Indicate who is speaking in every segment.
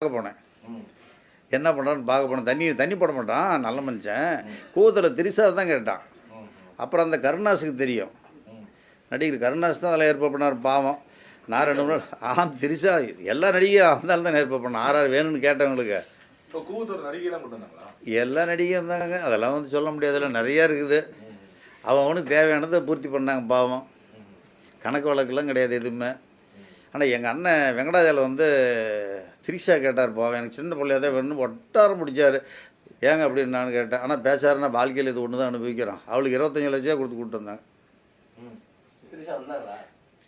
Speaker 1: பார்க்க போனேன். என்ன பண்ணுறான்னு பார்க்க போனேன். தண்ணி தண்ணி போட மாட்டான் நல்ல மனுஷன். கூத்தில் திரிசா தான் கேட்டான். அப்புறம் அந்த கருணாஸுக்கு தெரியும். நடிகர் கருணாஸ் தான் அதில் ஏற்பாடு பண்ணார் பாவம். நான் ரெண்டு மூணு ஆ திரிசா எல்லா நடிகையும் அவன் தான் ஏற்பாடு பண்ணான். ஆறு ஆறு வேணும்னு கேட்டவங்களுக்கு எல்லா நடிகையும் இருந்தாங்க. அதெல்லாம் வந்து சொல்ல முடியாதுல்ல நிறையா இருக்குது. அவன் அவனுக்கு தேவையானதை பூர்த்தி பண்ணாங்க பாவம். கணக்கு வழக்கெல்லாம் கிடையாது எதுவுமே. ஆனால் எங்கள் அண்ணன் வெங்கடாஜால வந்து திரிஷா கேட்டார் பாவம் எனக்கு சின்ன பிள்ளையா தான் வேணும்னு ஒட்டாரம் முடிச்சார் ஏங்க அப்படின்னு நான் கேட்டேன். ஆனால் பேசாருன்னா வாழ்க்கையில் இது ஒன்று தான் அனுபவிக்கிறோம் அவளுக்கு இருபத்தஞ்சு லட்சம் கொடுத்து கூப்பிட்டு வந்தாங்க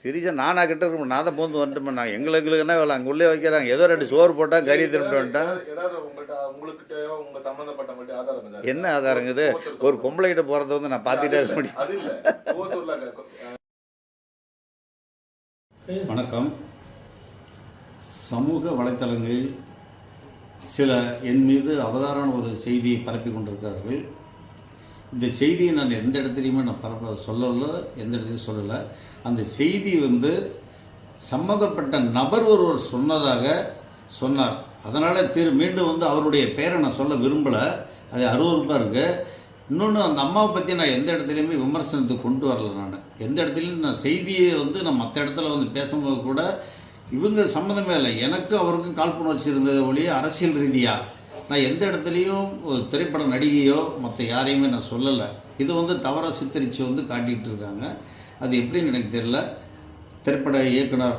Speaker 1: திரிஷா நானா கிட்ட இருக்க நான் தான் போந்து வந்துட்டு நான் எங்களுக்கு என்ன வேலை அங்கே உள்ளே வைக்கிறாங்க. ஏதோ ரெண்டு சோறு போட்டால் கறி திரும்பிட்டு வந்துட்டேன்? என்ன ஆதாரங்குது ஒரு பொம்பளை கிட்ட போகிறத வந்து நான் பார்த்துட்டே இருக்க முடியும்.
Speaker 2: வணக்கம். சமூக வலைத்தளங்களில் சில என் மீது அவதாரான ஒரு செய்தியை பரப்பி கொண்டிருக்கிறார்கள். இந்த செய்தியை நான் எந்த இடத்துலையுமே நான் பரப்ப சொல்லலை எந்த இடத்துலையும் சொல்லலை. அந்த செய்தி வந்து சம்மந்தப்பட்ட நபர் ஒருவர் சொன்னதாக சொன்னார். அதனால் திரு மீண்டும் வந்து அவருடைய பெயரை நான் சொல்ல விரும்பலை. அது அருவறுப்பாக இருக்குது இன்னொன்று அந்த அம்மாவை பற்றி நான் எந்த இடத்துலையுமே விமர்சனத்துக்கு கொண்டு வரல நான். எந்த இடத்துலையும் நான் செய்தியை வந்து நான் மற்ற இடத்துல வந்து பேசும்போது கூட இவங்க சம்மந்தமே இல்லை. எனக்கு அவருக்கும் காழ்ப்புணர்ச்சி இருந்தது ஒழிய அரசியல் ரீதியாக நான் எந்த இடத்துலையும் ஒரு திரைப்பட நடிகையோ மற்ற யாரையுமே நான் சொல்லலை. இது வந்து தவறாக சித்தரித்து வந்து காட்டிகிட்டு இருக்காங்க. அது எப்படின்னு எனக்கு தெரியல. திரைப்பட இயக்குனர்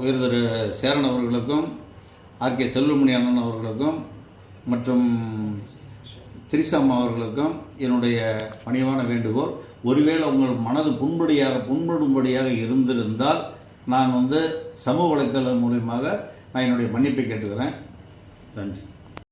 Speaker 2: உயர்திரு சேரன் அவர்களுக்கும் ஆர்கே செல்வமணி அண்ணன் அவர்களுக்கும் மற்றும் திரிசாம்மா அவர்களுக்கும் என்னுடைய பணிவான வேண்டுகோள் ஒருவேளை உங்கள் மனது புண்படியாக புண்படும்படியாக இருந்திருந்தால் நான் வந்து சமூக வலைத்தளம் மூலியமாக நான் என்னுடைய மன்னிப்பை கேட்டுக்கிறேன். நன்றி.